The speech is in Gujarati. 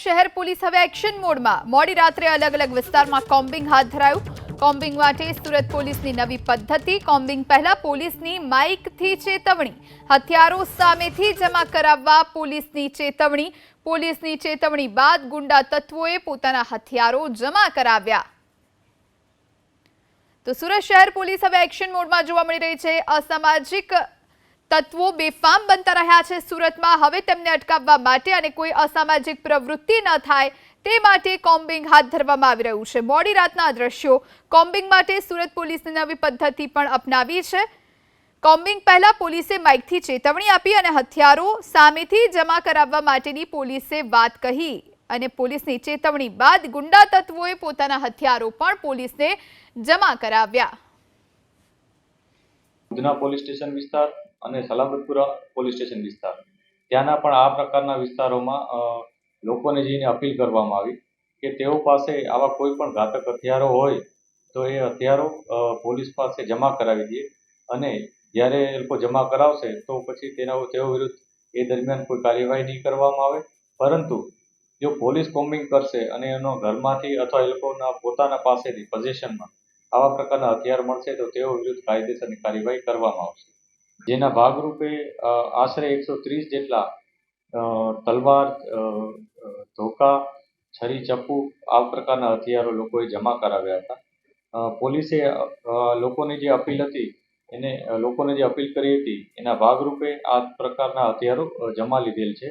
શહેર પોલીસ હવે એક્શન મોડમાં. મોડી રાત્રે અલગ અલગ વિસ્તારમાં કોમ્બિંગ હાથ ધરાયું. કોમ્બિંગ માટે સુરત પોલીસની નવી પદ્ધતિ. કોમ્બિંગ પહેલા પોલીસની માઇકથી ચેતવણી. હથિયારો સામેથી જમા કરાવવા પોલીસની ચેતવણી. પોલીસની ચેતવણી બાદ ગુંડા તત્વોએ પોતાના હથિયારો જમા કરાવ્યા. તો સુરત શહેર પોલીસ હવે એક્શન મોડમાં જોવા મળી રહી છે. અસામાજિક તત્વો બેફામ બનતા રહ્યા છે સુરતમાં. હવે તેમને અટકાવવા માટે અને કોઈ અસામાજિક પ્રવૃત્તિ ન થાય તે માટે કોમ્બિંગ હાથ ધરવામાં આવી રહ્યું છે. મોડી રાતના દ્રશ્યો કોમ્બિંગ માટે સુરત પોલીસની નવી પદ્ધતિ પણ અપનાવી છે. કોમ્બિંગ પહેલા પોલીસે માઇકથી ચેતવણી આપી અને હથિયારો સામેથી જમા કરાવવા માટેની પોલીસે વાત કહી અને પોલીસની ચેતવણી બાદ ગુંડા તત્વોએ પોતાના હથિયારો પણ પોલીસને જમા કરાવ્યા. પોલીસ સ્ટેશન વિસ્તાર અને સલાબતપુરા પોલીસ સ્ટેશન વિસ્તાર. ત્યાંના પણ આ પ્રકારના વિસ્તારોમાં લોકોને જઈને અપીલ કરવામાં આવી કે તેઓ પાસે આવા કોઈ પણ ઘાતક હથિયારો હોય તો એ હથિયારો પોલીસ પાસે જમા કરાવી દે અને જ્યારે એ લોકો જમા કરાવશે તો પછી તેના તેઓ વિરુદ્ધ એ દરમિયાન કોઈ કાર્યવાહી નહીં કરવામાં આવે. પરંતુ જો પોલીસ કોમ્બિંગ કરશે અને એનો ઘરમાંથી અથવા એ લોકોના પોતાના પાસેથી પોઝેશનમાં આવા પ્રકારના હથિયાર મળશે તો તેઓ વિરુદ્ધ કાયદેસરની કાર્યવાહી કરવામાં આવશે. જેના ભાગરૂપે આશરે એકસો ત્રીસ જેટલા તલવાર ધોકા, છરી, ચપ્પુ આ પ્રકારના હથિયારો લોકોએ જમા કરાવ્યા હતા. પોલીસે લોકોની જે અપીલ હતી, એને લોકોને જે અપીલ કરી હતી, એના ભાગરૂપે આ પ્રકારના હથિયારો જમા લીધેલ છે.